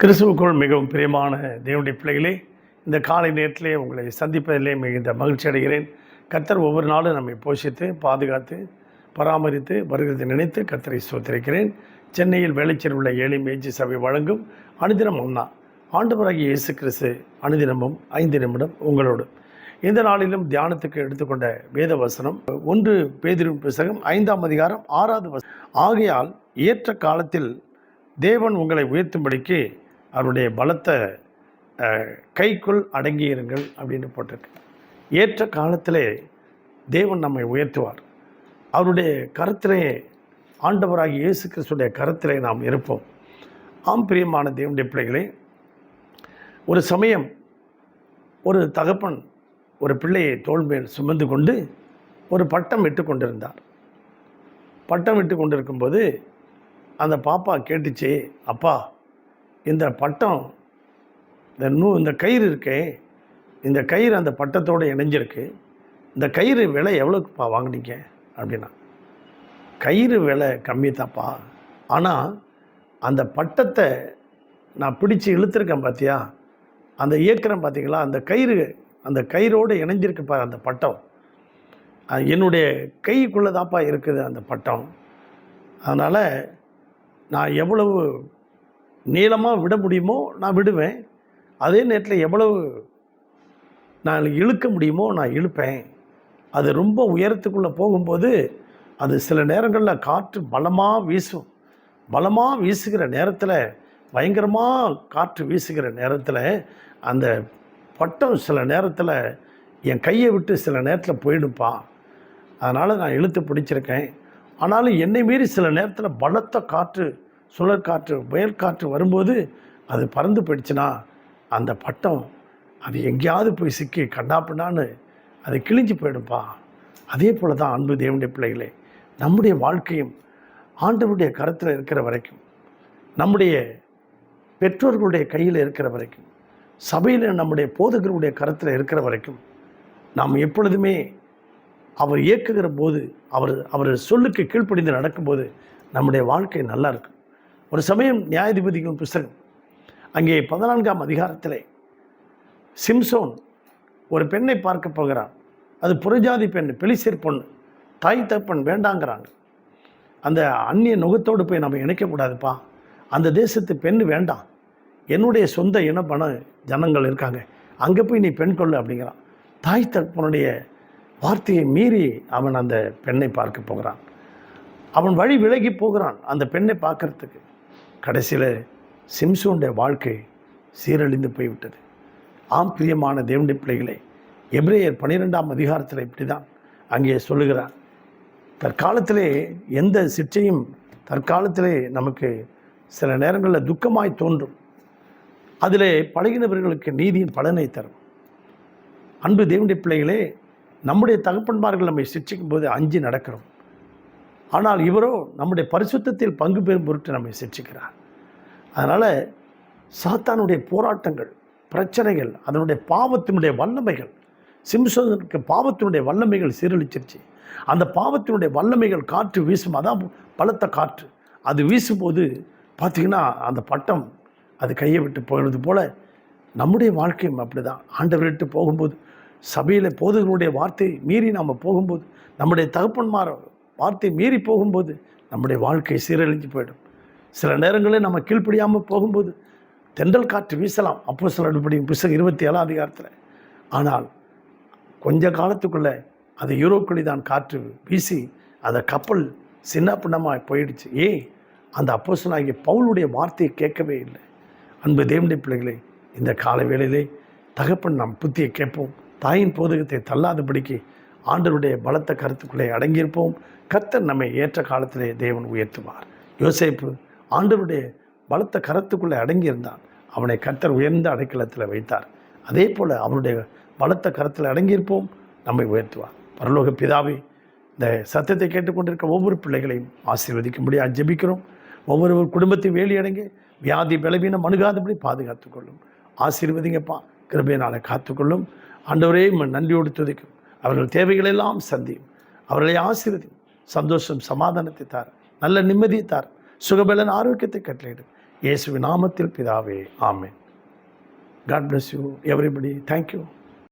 கிறிஸ்துவுக்குள் மிகவும் பிரியமான தேவனுடைய பிள்ளைகளே இந்த காலை நேரத்திலே உங்களை சந்திப்பதிலே மிகுந்த மகிழ்ச்சி அடைகிறேன். கர்த்தர் ஒவ்வொரு நாளும் நம்மை போஷித்து பாதுகாத்து பராமரித்து வருகிறதை நினைத்து கர்த்தரை சோத்திருக்கிறேன் சென்னையில் வேலைச்சேர் உள்ள ஏழை மேய்ச்சி சபை வழங்கும் அனுதினம் ஒன்றா ஆண்டவராகிய இயேசு கிறிஸ்து அனுதினமும் ஐந்து நிமிடம் உங்களோடு. இந்த நாளிலும் தியானத்துக்கு எடுத்துக்கொண்ட வேத வசனம் ஒன்று பேதிரும் புஸ்தகம் ஐந்தாம் அதிகாரம் ஆறாவது வசனம் ஆகையால் ஏற்ற காலத்தில் தேவன் உங்களை உயர்த்தும்படிக்கு அவருடைய பலத்த கைக்குள் அடங்கியிருங்கள் அப்படின்னு போட்டிருக்கு. ஏற்ற காலத்திலே தேவன் நம்மை உயர்த்துவார். அவருடைய கரத்திலே ஆண்டவராகி இயேசு கிறிஸ்துடைய கருத்திலே நாம் இருப்போம். ஆம் பிரியமான தேவனுடைய பிள்ளைகளே ஒரு சமயம் ஒரு தகப்பன் ஒரு பிள்ளையை தோள் சுமந்து கொண்டு ஒரு பட்டம் விட்டு கொண்டிருந்தார். பட்டம் விட்டு கொண்டிருக்கும்போது அந்த பாப்பா கேட்டுச்சு அப்பா இந்த பட்டம் இந்த நூ இந்த கயிறு இருக்கே இந்த கயிறு அந்த பட்டத்தோடு இணைஞ்சிருக்கு. இந்த கயிறு விலை எவ்வளோக்குப்பா வாங்குனீங்க? அப்படின்னா கயிறு விலை கம்மி தாப்பா ஆனால் அந்த பட்டத்தை நான் பிடிச்சி இழுத்துருக்கேன் பார்த்தியா அந்த இயக்கிறேன் பார்த்தீங்களா அந்த கயிறு அந்த கயிறோடு இணைஞ்சிருக்கு பாரு அந்த பட்டம். என்னுடைய கைக்குள்ளே தான்ப்பா இருக்குது அந்த பட்டம். அதனால் நான் எவ்வளவு நீளமாக விட முடியுமோ நான் விடுவேன். அதே நேரத்தில் எவ்வளவு நான் இழுக்க முடியுமோ நான் இழுப்பேன். அது ரொம்ப உயரத்துக்குள்ளே போகும்போது அது சில நேரங்களில் காற்று பலமாக வீசும். பலமாக வீசுகிற நேரத்தில் பயங்கரமாக காற்று வீசுகிற நேரத்தில் அந்த பட்டம் சில நேரத்தில் என் கையை விட்டு சில நேரத்தில் போயிடுப்பா அதனால் நான் இழுத்து பிடிச்சிருக்கேன். ஆனாலும் என்னை மீறி சில நேரத்தில் பலத்த காற்று சுழற்காற்று புயல் காற்று வரும்போது அது பறந்து போயிடுச்சுன்னா அந்த பட்டம் அது எங்கேயாவது போய் சிக்கி கண்ணாப்பின்னான்னு அது கிழிஞ்சு போயிடும்பா. அதே போல தான் அன்பு தேவனுடைய பிள்ளைகளே நம்முடைய வாழ்க்கையும் ஆண்டவருடைய கருத்தில் இருக்கிற வரைக்கும் நம்முடைய பெற்றோர்களுடைய கையில் இருக்கிற வரைக்கும் சபையில் நம்முடைய போதகருடைய கருத்தில் இருக்கிற வரைக்கும் நாம் எப்பொழுதுமே அவர் இயக்குகிற போது அவர் அவர் சொல்லுக்கு கீழ்ப்படிந்து நடக்கும்போது நம்முடைய வாழ்க்கை நல்லா இருக்கும். ஒரு சமயம் நியாயாதிபதிக்கும் புஸ்தகம். அங்கே பதினான்காம் அதிகாரத்திலே சிம்சோன் ஒரு பெண்ணை பார்க்க போகிறான். அது புறஜாதி பெண் பெலிசேர் பொண்ணு. தாய் தப்பன் வேண்டாங்கிறாங்க. அந்த அந்நிய நுகத்தோடு போய் நம்ம இணைக்கக்கூடாதுப்பா அந்த தேசத்து பெண் வேண்டாம். என்னுடைய சொந்த இனப்பண ஜனங்கள் இருக்காங்க. அங்கே போய் நீ பெண் கொள்ளு அப்படிங்கிறான். தாய் தகப்பனுடைய வார்த்தையை மீறி அவன் அந்த பெண்ணை பார்க்க போகிறான். அவன் வழி விலகி போகிறான் அந்த பெண்ணை பார்க்கறதுக்கு. கடைசியில் சிம்சோனுடைய வாழ்க்கை சீரழிந்து போய்விட்டது. ஆம் பிரியமான தேவனுடைய பிள்ளைகளை எப்ரேயர் பன்னிரெண்டாம் அதிகாரத்தில் இப்படி தான் அங்கே சொல்லுகிறார். தற்காலத்திலே எந்த சிற்றையும் தற்காலத்திலே நமக்கு சில நேரங்களில் துக்கமாய் தோன்றும். அதிலே பழகினவர்களுக்கு நீதியின் பலனை தரும். அன்பு தேவனுடைய பிள்ளைகளே நம்முடைய தகப்பன்மார்கள் நம்மை சிக்ஷிக்கும் போது அஞ்சு நடக்கிறோம். ஆனால் இவரோ நம்முடைய பரிசுத்தத்தில் பங்கு பெறும் பொருட்டு நம்மை சிக்ஷிக்கிறார் அதனால் சாத்தானுடைய போராட்டங்கள் பிரச்சனைகள் அதனுடைய பாவத்தினுடைய வல்லமைகள் சிம்சோனுக்கு பாவத்தினுடைய வல்லமைகள் சீரழிச்சிருச்சு. அந்த பாவத்தினுடைய வல்லமைகள் காற்று வீசும் அதான் பலத்த காற்று. அது வீசும்போது பார்த்திங்கன்னா அந்த பட்டம் அது கையை விட்டு போகிறது போல் நம்முடைய வாழ்க்கையும் அப்படி தான் ஆண்டவர் விட்டு போகும்போது சபையில் போதுகளுடைய வார்த்தை மீறி நாம் போகும்போது நம்முடைய தகப்பன்மார் வார்த்தை மீறி போகும்போது நம்முடைய வாழ்க்கை சீரழிஞ்சு போயிடும். சில நேரங்களில் நம்ம கீழ்ப்படியாமல் போகும்போது தென்றல் காற்று வீசலாம். அப்போ சில அடிப்படையும் புஸ்தகம் இருபத்தி ஏழாம் அதிகாரத்தில். ஆனால் கொஞ்ச காலத்துக்குள்ளே அது யூரோக்குழி தான் காற்று வீசி அந்த கப்பல் சின்ன பின்னமாக போயிடுச்சு. ஏன்? அந்த அப்போஸ்தலனாகிய பவுலுடைய வார்த்தையை கேட்கவே இல்லை. அன்பு தேவனுடைய பிள்ளைகளே இந்த கால வேளையிலே தகப்பன் நாம் புத்தியை கேட்போம். தாயின் போதகத்தை தள்ளாதபடிக்கு ஆண்டவருடைய பலத்த கருத்துக்குள்ளே அடங்கியிருப்போம். கர்த்தர் நம்மை ஏற்ற காலத்திலே தேவன் உயர்த்துவார். யோசேப்பு ஆண்டவருடைய பலத்த கரத்துக்குள்ளே அடங்கியிருந்தான். அவனை கர்த்தர் உயர்ந்த அடைக்கலத்தில் வைத்தார். அதே போல் அவனுடைய பலத்த கரத்தில் அடங்கியிருப்போம். நம்மை உயர்த்துவார். பரலோக பிதாவை இந்த சத்தத்தை கேட்டுக்கொண்டிருக்க ஒவ்வொரு பிள்ளைகளையும் ஆசீர்வதிக்கும்படியாக ஜெபிக்கிறோம். ஒவ்வொரு குடும்பத்தையும் வேலி அடங்கி வியாதி பலவீனம் அணுகாதபடி பாதுகாத்துக்கொள்ளும். ஆசீர்வதிங்கப்பா. கிருபையினால் காத்துக்கொள்ளும். ஆண்டவரே நன்றியோடு துதிக்கும் அவர்கள் தேவைகளெல்லாம் சந்தியும் அவர்களை ஆசிரியர் சந்தோஷம் சமாதானத்தை தார் நல்ல நிம்மதியை தார் சுகபலன் ஆரோக்கியத்தை கட்டளையிடும் இயேசுவின் நாமத்தில் பிதாவே ஆமேன். God bless you everybody thank you